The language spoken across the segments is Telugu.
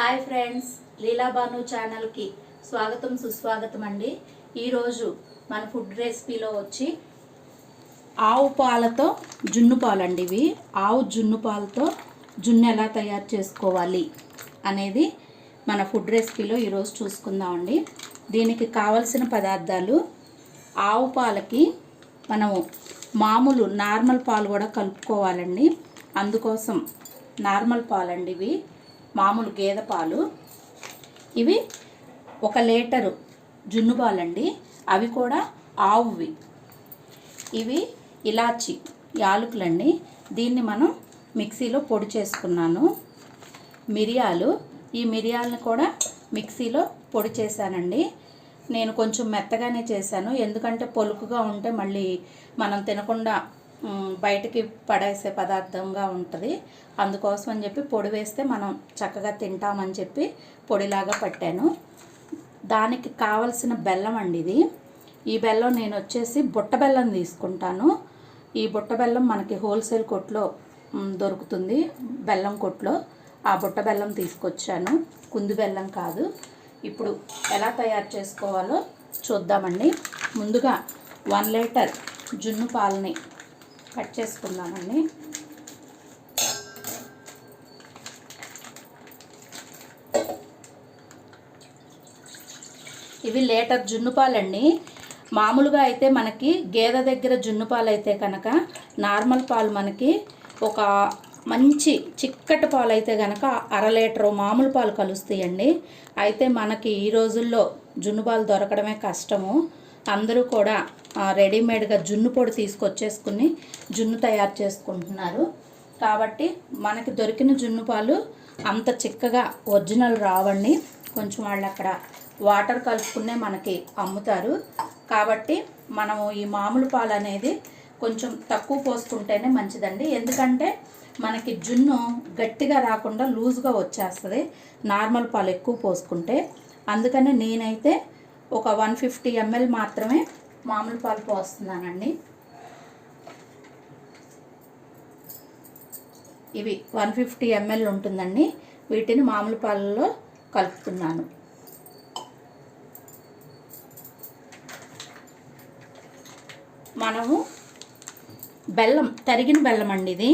హాయ్ ఫ్రెండ్స్ లీలాబాను ఛానల్కి స్వాగతం సుస్వాగతం అండి. ఈరోజు మన ఫుడ్ రెసిపీలో వచ్చి ఆవు పాలతో జున్ను పాలు అండి ఇవి. ఆవు జున్ను పాలతో జున్ను ఎలా తయారు చేసుకోవాలి అనేది మన ఫుడ్ రెసిపీలో ఈరోజు చూసుకుందామండి దీనికి కావలసిన పదార్థాలు ఆవు పాలకి మనము మామూలు నార్మల్ పాలు కూడా కలుపుకోవాలండి. అందుకోసం నార్మల్ పాలండి ఇవి. మామూలు గేదె పాలు. ఇవి ఒక లీటరు జున్ను పాలండి. అవి కూడా ఆవువి. ఇవి ఇలాచి యాలకులండి. దీన్ని మనం మిక్సీలో పొడి చేసుకున్నాను. మిరియాలు. ఈ మిరియాలను కూడా మిక్సీలో పొడి చేశానండి. నేను కొంచెం మెత్తగానే చేశాను. ఎందుకంటే పొలుకుగా ఉంటే మళ్ళీ మనం తినకుండా బయటికి పడేసే పదార్థంగా ఉంటుంది. అందుకోసం అని చెప్పి పొడి వేస్తే మనం చక్కగా తింటామని చెప్పి పొడిలాగా పట్టాను. దానికి కావలసిన బెల్లం అండి ఇది. ఈ బెల్లం నేను వచ్చేసి బుట్ట బెల్లం తీసుకుంటాను. ఈ బుట్ట బెల్లం మనకి హోల్సేల్ కొట్లో దొరుకుతుంది. బెల్లం కొట్లో ఆ బుట్ట బెల్లం తీసుకొచ్చాను. కుంది బెల్లం కాదు. ఇప్పుడు ఎలా తయారు చేసుకోవాలో చూద్దామండి. ముందుగా వన్ లీటర్ జున్ను పాలని కట్ చేసుకుందామండి. ఇవి లీటర్ జున్ను పాలండి మామూలుగా అయితే మనకి గేదె దగ్గర జున్ను పాలు అయితే కనుక నార్మల్ పాలు మనకి ఒక మంచి చిక్కటి పాలు అయితే కనుక అర లీటరు మామూలు పాలు కలుస్తాయండి. అయితే మనకి ఈ రోజుల్లో జున్ను పాలు దొరకడమే కష్టము. అందరూ కూడా రెడీమేడ్గా జున్ను పొడి తీసుకొచ్చేసుకుని జున్ను తయారు చేసుకుంటున్నారు. కాబట్టి మనకి దొరికిన జున్ను పాలు అంత చిక్కగా ఒరిజినల్ రావండి. కొంచెం వాళ్ళు అక్కడ వాటర్ కలుపుకునే మనకి అమ్ముతారు. కాబట్టి మనము ఈ మామూలు పాలు అనేది కొంచెం తక్కువ పోసుకుంటేనే మంచిదండి. ఎందుకంటే మనకి జున్ను గట్టిగా రాకుండా లూజ్గా వచ్చేస్తుంది. నార్మల్ పాలు ఎక్కువ పోసుకుంటే. అందుకనే నేనైతే ఒక వన్ ఫిఫ్టీ ఎంఎల్ మాత్రమే మామూలు పాలు పోస్తున్నానండి ఇవి వన్ ఫిఫ్టీ ఎంఎల్ ఉంటుందండి. వీటిని మామూలు పాలలో కలుపుతున్నాను. మనము బెల్లం తరిగిన బెల్లం అండి ఇది.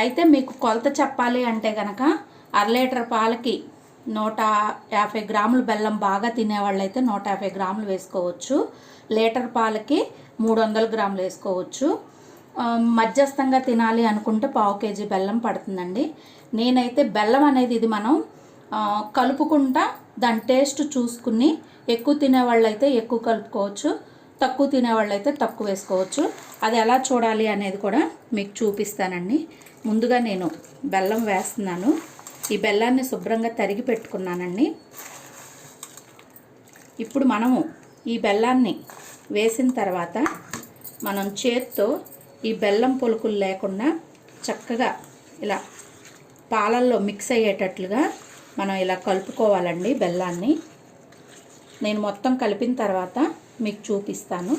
అయితే మీకు కొలత చెప్పాలి అంటే కనుక అర లీటర్ పాలకి నూట యాభై గ్రాములు బెల్లం బాగా తినేవాళ్ళైతే నూట యాభై గ్రాములు వేసుకోవచ్చు. లీటర్ పాలకి మూడు వందల గ్రాములు వేసుకోవచ్చు. మధ్యస్థంగా తినాలి అనుకుంటే పావు కేజీ బెల్లం పడుతుందండి. నేనైతే బెల్లం అనేది ఇది మనం కలుపుకుంటా దాని టేస్ట్ చూసుకుని ఎక్కువ తినేవాళ్ళు అయితే ఎక్కువ కలుపుకోవచ్చు. తక్కువ తినేవాళ్ళు అయితే తక్కువ వేసుకోవచ్చు. అది ఎలా చూడాలి అనేది కూడా మీకు చూపిస్తానండి. ముందుగా నేను బెల్లం వేస్తున్నాను. ఈ బెల్లాన్ని శుభ్రంగా తరిగి పెట్టుకున్నానండి. ఇప్పుడు మనము ఈ బెల్లాన్ని వేసిన తర్వాత మనం చేత్తో ఈ బెల్లం పొలుకులు లేకుండా చక్కగా ఇలా పాలల్లో మిక్స్ అయ్యేటట్లుగా మనం ఇలా కలుపుకోవాలండి బెల్లాన్ని. నేను మొత్తం కలిపిన తర్వాత మీకు చూపిస్తాను.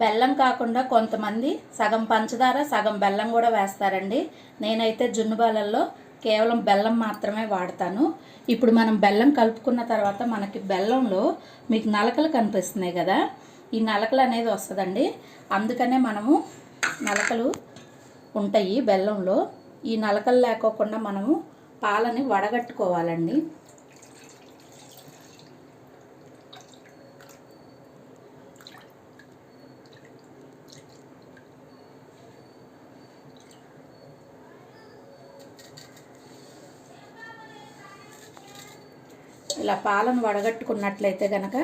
బెల్లం కాకుండా కొంతమంది సగం పంచదార సగం బెల్లం కూడా వేస్తారండి. నేనైతే జున్నుబాలల్లో కేవలం బెల్లం మాత్రమే వాడతాను. ఇప్పుడు మనం బెల్లం కలుపుకున్న తర్వాత మనకి బెల్లంలో మీకు నలకలు కనిపిస్తున్నాయి కదా. ఈ నలకలు అనేది వస్తుందండి. అందుకనే మనము నలకలు ఉంటాయి బెల్లంలో. ఈ నలకలు లేకోకుండా మనము పాలని వడగట్టుకోవాలండి. ఇలా పాలను వడగట్టుకున్నట్లయితే కనుక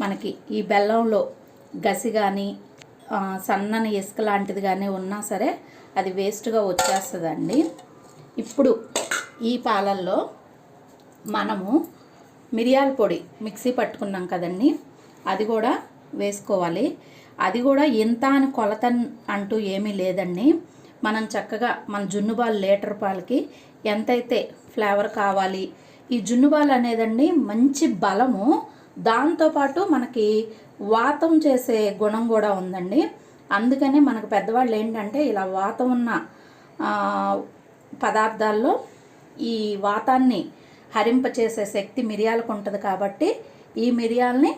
మనకి ఈ బెల్లంలో గసి కానీ సన్నని ఇసుక లాంటిది కానీ ఉన్నా సరే అది వేస్ట్గా వచ్చేస్తుందండి. ఇప్పుడు ఈ పాలల్లో మనము మిరియాల పొడి మిక్సీ పట్టుకున్నాం కదండి అది కూడా వేసుకోవాలి. అది కూడా ఇంత అని కొలత అంటూ ఏమీ లేదండి. మనం చక్కగా మన జున్ను పాలు లీటర్ పాలకి ఎంతైతే ఫ్లేవర్ కావాలి ఈ జున్ను పాలు అనేదండి మంచి బలము. దాంతోపాటు మనకి వాతం చేసే గుణం కూడా ఉందండి. అందుకనే మనకు పెద్దవాళ్ళు ఏంటంటే ఇలా వాతం ఉన్న పదార్థాల్లో ఈ వాతాన్ని హరింపచేసే శక్తి మిరియాలకు ఉంటుంది కాబట్టి ఈ మిరియాలని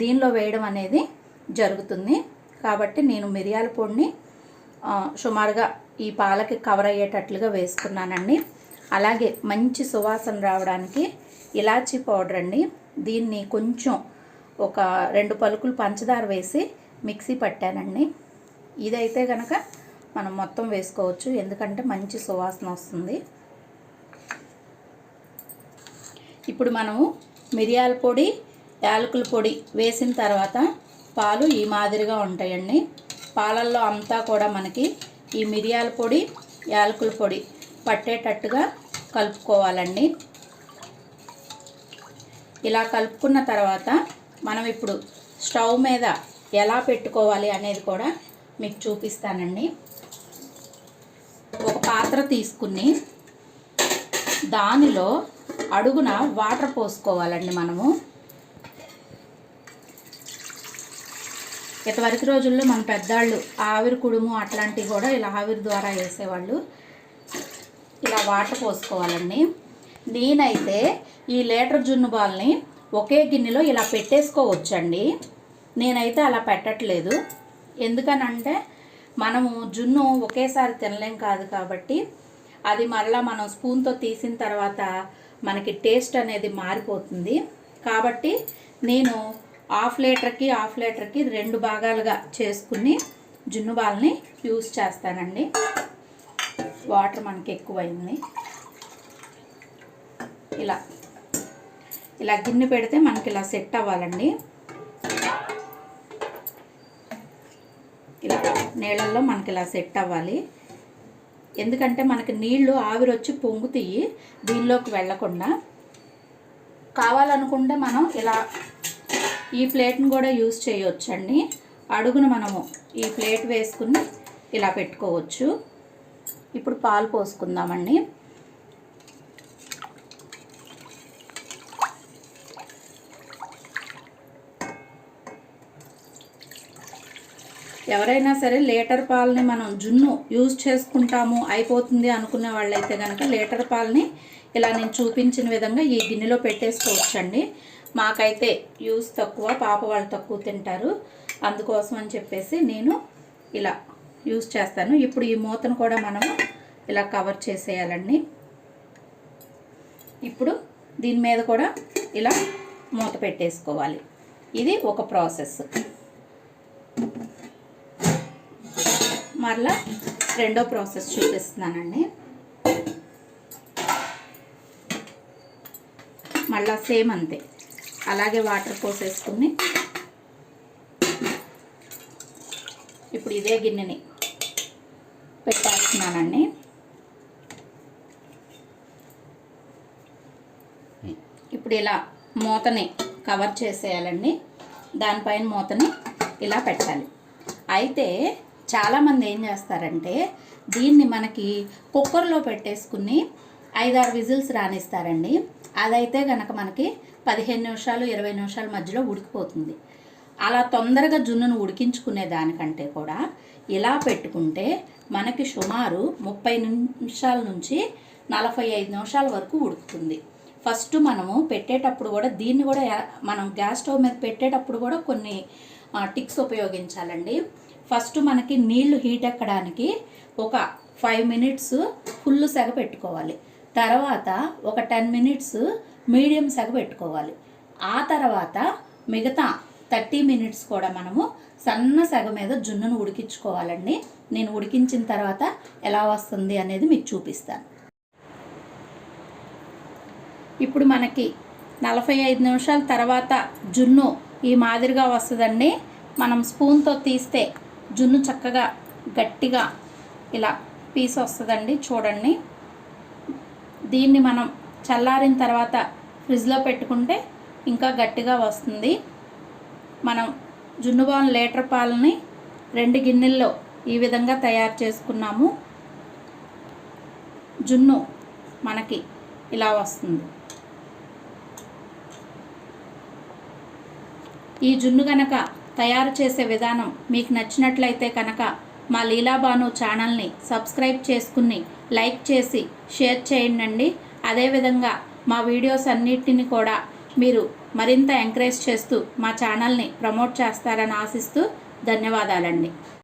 దీనిలో వేయడం అనేది జరుగుతుంది. కాబట్టి నేను మిరియాల పొడిని సుమారుగా ఈ పాలకి కవర్ అయ్యేటట్లుగా వేసుకున్నానండి. అలాగే మంచి సువాసన రావడానికి ఇలాచీ పౌడర్ అండి. దీన్ని కొంచెం ఒక రెండు పలుకులు పంచదార వేసి మిక్సీ పట్టానండి. ఇదైతే కనుక మనం మొత్తం వేసుకోవచ్చు. ఎందుకంటే మంచి సువాసన వస్తుంది. ఇప్పుడు మనము మిరియాల పొడి యాలకుల పొడి వేసిన తర్వాత పాలు ఈ మాదిరిగా ఉంటాయండి. పాలల్లో అంతా కూడా మనకి ఈ మిరియాల పొడి యాలకుల పొడి పట్టేటట్టుగా కలుపుకోవాలండి. ఇలా కలుపుకున్న తర్వాత మనం ఇప్పుడు స్టవ్ మీద ఎలా పెట్టుకోవాలి అనేది కూడా మీకు చూపిస్తానండి. ఒక పాత్ర తీసుకుని దానిలో అడుగున వాటర్ పోసుకోవాలండి మనము. ఇంతవరకు రోజుల్లో మన పెద్దాళ్ళు ఆవిరి కుడుము అట్లాంటివి కూడా ఇలా ఆవిరి ద్వారా వేసేవాళ్ళు. ఇలా వాటర్ పోసుకోవాలండి. నేనైతే ఈ లీటర్ జున్ను బాల్ని ఒకే గిన్నెలో ఇలా పెట్టేసుకోవచ్చండి. నేనైతే అలా పెట్టట్లేదు. ఎందుకనంటే మనము జున్ను ఒకేసారి తినలేం కాదు కాబట్టి అది మరలా మనం స్పూన్తో తీసిన తర్వాత మనకి టేస్ట్ అనేది మారిపోతుంది. కాబట్టి నేను హాఫ్ లీటర్కి హాఫ్ లీటర్కి రెండు భాగాలుగా చేసుకుని జున్ను బాల్ని యూస్ చేస్తానండి. వాటర్ మనకి ఎక్కువైంది ఇలా ఇలా గిన్నె పెడితే మనకి ఇలా సెట్ అవ్వాలండి. ఇలా నీళ్ళల్లో మనకి ఇలా సెట్ అవ్వాలి. ఎందుకంటే మనకి నీళ్ళు ఆవిరొచ్చి పొంగుతాయి దీనిలోకి వెళ్ళకుండా. కావాలనుకుంటే మనం ఇలా ఈ ప్లేట్ని కూడా యూజ్ చేయవచ్చండి అడుగున మనము ఈ ప్లేట్ వేసుకుని ఇలా పెట్టుకోవచ్చు. ఇప్పుడు పాలు పోసుకుందామండి. ఎవరైనా సరే లీటర్ పాలని మనం జున్ను యూజ్ చేసుకుంటాము అయిపోతుంది అనుకునే వాళ్ళైతే కనుక లీటర్ పాలని ఇలా నేను చూపించిన విధంగా ఈ గిన్నెలో పెట్టేసుకోవచ్చండి. మాకైతే యూజ్ తక్కువ పాప వాళ్ళు తక్కువ తింటారు. అందుకోసం అని చెప్పేసి నేను ఇలా యూజ్ చేస్తాను. ఇప్పుడు ఈ మూతను కూడా మనము ఇలా కవర్ చేసేయాలండి. ఇప్పుడు దీని మీద కూడా ఇలా మూత పెట్టేసుకోవాలి. ఇది ఒక ప్రాసెస్. మరలా రెండో ప్రాసెస్ చూపిస్తున్నానండి. మళ్ళా సేమ్ అంతే. అలాగే వాటర్ పోసేసుకుని ఇప్పుడు ఇదే గిన్నెని పెట్టేస్తున్నానండి. ఇప్పుడు ఇలా మూతని కవర్ చేసేయాలండి. దానిపైన మూతని ఇలా పెట్టాలి. అయితే చాలామంది ఏం చేస్తారంటే దీన్ని మనకి కుక్కర్లో పెట్టేసుకుని ఐదారు విజిల్స్ రానిస్తారండి. అదైతే కనుక మనకి పదిహేను నిమిషాలు ఇరవై నిమిషాల మధ్యలో ఉడికిపోతుంది. అలా తొందరగా జున్నును ఉడికించుకునే దానికంటే కూడా ఇలా పెట్టుకుంటే మనకి సుమారు ముప్పై నిమిషాల నుంచి నలభై ఐదు నిమిషాల వరకు ఉడుకుతుంది. ఫస్ట్ మనము పెట్టేటప్పుడు కూడా దీన్ని కూడా మనం గ్యాస్ స్టవ్ మీద పెట్టేటప్పుడు కూడా కొన్ని టిక్స్ ఉపయోగించాలండి. ఫస్ట్ మనకి నీళ్ళు హీట్ ఎక్కడానికి ఒక ఫైవ్ మినిట్స్ ఫుల్ సెగ పెట్టుకోవాలి. తర్వాత ఒక టెన్ మినిట్స్ మీడియం సెగ పెట్టుకోవాలి. ఆ తర్వాత మిగతా థర్టీ మినిట్స్ కూడా మనము సన్న సెగ మీద జున్నును ఉడికించుకోవాలండి. నేను ఉడికించిన తర్వాత ఎలా వస్తుంది అనేది మీకు చూపిస్తాను. ఇప్పుడు మనకి నలభై ఐదు నిమిషాల తర్వాత జున్ను ఈ మాదిరిగా వస్తుందండి. మనం స్పూన్తో తీస్తే జున్ను చక్కగా గట్టిగా ఇలా పీస్ వస్తుందండి చూడండి. దీన్ని మనం చల్లారిన తర్వాత ఫ్రిడ్జ్లో పెట్టుకుంటే ఇంకా గట్టిగా వస్తుంది. మనం జున్ను బాన్ లీటర్ పాలని రెండు గిన్నెల్లో ఈ విధంగా తయారు చేసుకున్నాము. జున్ను మనకి ఇలా వస్తుంది. ఈ జున్ను గనక తయారు చేసే విధానం మీకు నచ్చినట్లయితే కనుక మా లీలాబాను ఛానల్ని సబ్స్క్రైబ్ చేసుకుని లైక్ చేసి షేర్ చేయండి అదేవిధంగా మా వీడియోస్ అన్నిటిని కూడా మీరు మరింత ఎంకరేజ్ చేస్తూ మా ఛానల్ని ప్రమోట్ చేస్తారని ఆశిస్తూ ధన్యవాదాలండి.